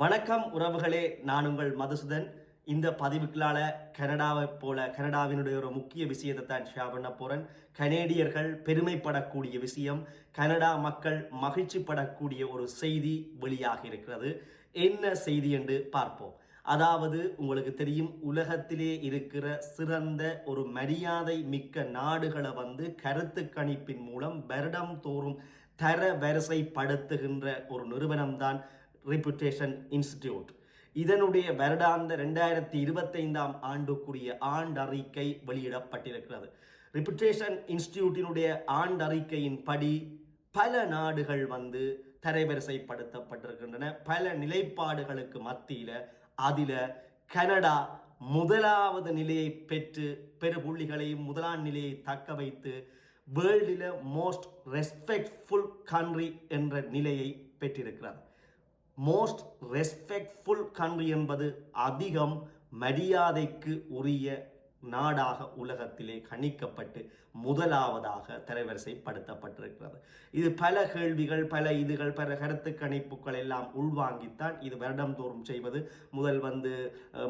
வணக்கம் உறவுகளே நான் உங்கள் மதுசூதன். இந்த பதிவுகளால கனடாவை போல கனடாவினுடைய ஒரு முக்கிய விஷயத்தை தான் ஷேர் பண்ண போகிறேன் கனேடியர்கள் பெருமைப்படக்கூடிய விஷயம் கனடா மக்கள் மகிழ்ச்சி படக்கூடிய ஒரு செய்தி வெளியாக இருக்கிறது. என்ன செய்தி என்று பார்ப்போம். அதாவது உங்களுக்கு தெரியும் உலகத்திலே இருக்கிற சிறந்த ஒரு மரியாதை மிக்க நாடுகளை வந்து கருத்து கணிப்பின் மூலம் வருடம் தோறும் தர வரிசைப்படுத்துகின்ற ஒரு நிறுவனம்தான் ரிப்புடேஷன் இன்ஸ்டிடியூட் இதனுடைய வருடாந்த ரெண்டாயிரத்தி இருபத்தைந்தாம் ஆண்டுக்குரிய ஆண்டறிக்கை வெளியிடப்பட்டிருக்கிறது. ரிப்புடேஷன் இன்ஸ்டிடியூட்டினுடைய ஆண்டறிக்கையின் படி பல நாடுகள் வந்து தரைவரிசைப்படுத்தப்பட்டிருக்கின்றன. பல நிலைப்பாடுகளுக்கு மத்தியில் அதில் கனடா முதலாவது நிலையை பெற்று பெருபுள்ளிகளையும் முதலாம் நிலையை தக்க வைத்து வேர்ல்டில் மோஸ்ட் ரெஸ்பெக்ட்ஃபுல் கண்ட்ரி என்ற நிலையை பெற்றிருக்கிறது. மோஸ்ட் ரெஸ்பெக்ட்ஃபுல் கண்ட்ரி என்பது அதிகம் மரியாதைக்கு உரிய நாடாக உலகத்திலே கணிக்கப்பட்டு முதலாவதாக தரவரிசைப்படுத்தப்பட்டிருக்கிறது. இது பல கேள்விகள் பல இதுகள் பல கருத்து கணிப்புகள் எல்லாம் உள்வாங்கித்தான் இது வருடந்தோறும் செய்வது. முதல் வந்து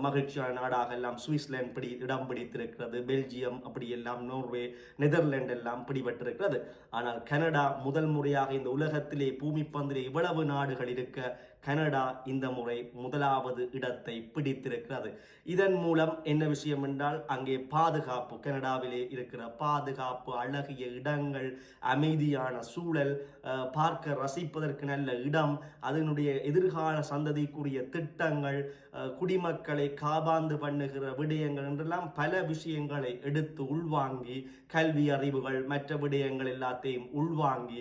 மகிழ்ச்சியான நாடாக எல்லாம் சுவிட்சர்லாந்து பிடி இடம் பிடித்திருக்கிறது பெல்ஜியம் அப்படி எல்லாம் நோர்வே நெதர்லாந்து எல்லாம் பிடிபட்டிருக்கிறது. ஆனால் கனடா முதல் முறையாக இந்த உலகத்திலே பூமி பந்திலே இவ்வளவு நாடுகள் இருக்க கனடா இந்த முறை முதலாவது இடத்தை பிடித்திருக்கிறது. இதன் மூலம் என்ன விஷயம் என்றால் அங்கே பாதுகாப்பு கனடாவிலே இருக்கிற பாதுகாப்பு அழகிய இடங்கள் அமைதியான சூழல் பார்க்க ரசிப்பதற்கு நல்ல இடம் அதனுடைய எதிர்கால சந்ததிக்குரிய திட்டங்கள் குடிமக்களை காபாந்து பண்ணுகிற விடயங்கள் என்றெல்லாம் பல விஷயங்களை எடுத்து உள்வாங்கி கல்வி அறிவுகள் மற்ற விடயங்கள் எல்லாத்தையும் உள்வாங்கி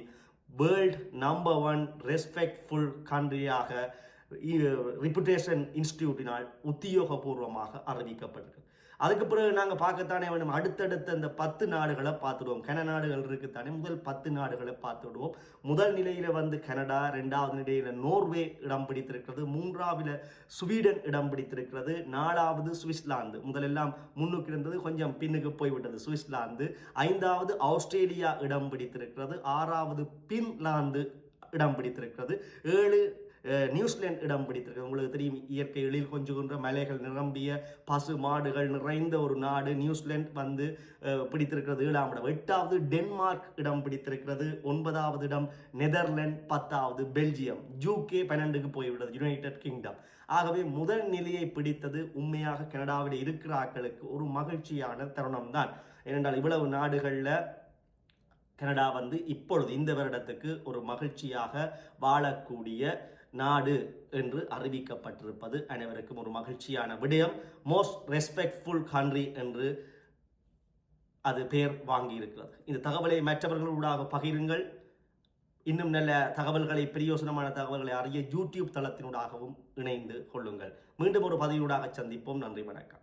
வேர்ல்ட் நம்பர் ஒன் ரெஸ்பெக்ட்ஃபுல் கண்ட்ரியாக ரிப்புடேஷன் இன்ஸ்டியூட்டினால் உத்தியோகபூர்வமாக அறிவிக்கப்பட்டிருக்கு. அதுக்கு பிறகு நாங்கள் பார்க்கத்தானே வேணும் அடுத்தடுத்த இந்த பத்து நாடுகளை பார்த்துடுவோம். கன நாடுகள் இருக்குத்தானே? முதல் பத்து நாடுகளை பார்த்துடுவோம். முதல் நிலையில் வந்து கனடா ரெண்டாவது நிலையில் நோர்வே இடம் பிடித்திருக்கிறது. மூன்றாவில் ஸ்வீடன் இடம் பிடித்திருக்கிறது. நாலாவது சுவிட்சர்லாந்து முதலெல்லாம் முன்னுக்கு இருந்தது கொஞ்சம் பின்னுக்கு போய்விட்டது சுவிட்சர்லாந்து ஐந்தாவது ஆஸ்திரேலியா இடம் பிடித்திருக்கிறது. ஆறாவது பின்லாந்து இடம் பிடித்திருக்கிறது. ஏழு நியூசிலாந்து இடம் பிடித்திருக்கிறது உங்களுக்கு தெரியும் இயற்கை எழில் கொஞ்சுகின்ற மலைகள் நிரம்பிய பசு மாடுகள் நிறைந்த ஒரு நாடு நியூசிலாந்து வந்து பிடித்திருக்கிறது. ஏழாம் இடம். எட்டாவது டென்மார்க் இடம் பிடித்திருக்கிறது. ஒன்பதாவது இடம் நெதர்லாந்து. பத்தாவது பெல்ஜியம். ஜூகே பன்னெண்டுக்கு போய்விட்டது. யுனைடெட் கிங்டம் ஆகவே முதல் நிலையை பிடித்தது உண்மையாக கனடாவில் இருக்கிற ஆக்களுக்கு ஒரு மகிழ்ச்சியான தருணம் தான் ஏனென்றால் இவ்வளவு நாடுகளில் கனடா வந்து இப்பொழுது இந்த வருடத்துக்கு ஒரு மகிழ்ச்சியாக வாழக்கூடிய நாடு என்று அறிவிக்கப்பட்டிருப்பது அனைவருக்கும் ஒரு மகிழ்ச்சியான விடயம். மோஸ்ட் ரெஸ்பெக்ட்ஃபுல் கண்ட்ரி என்று அது பெயர் வாங்கியிருக்கிறது. இந்த தகவலை மற்றவர்களூடாக பகிருங்கள். இன்னும் நல்ல தகவல்களை பிரயோசனமான தகவல்களை அறிய யூடியூப் தளத்தினூடாகவும் இணைந்து கொள்ளுங்கள். மீண்டும் ஒரு பதவியூடாக சந்திப்போம். நன்றி வணக்கம்.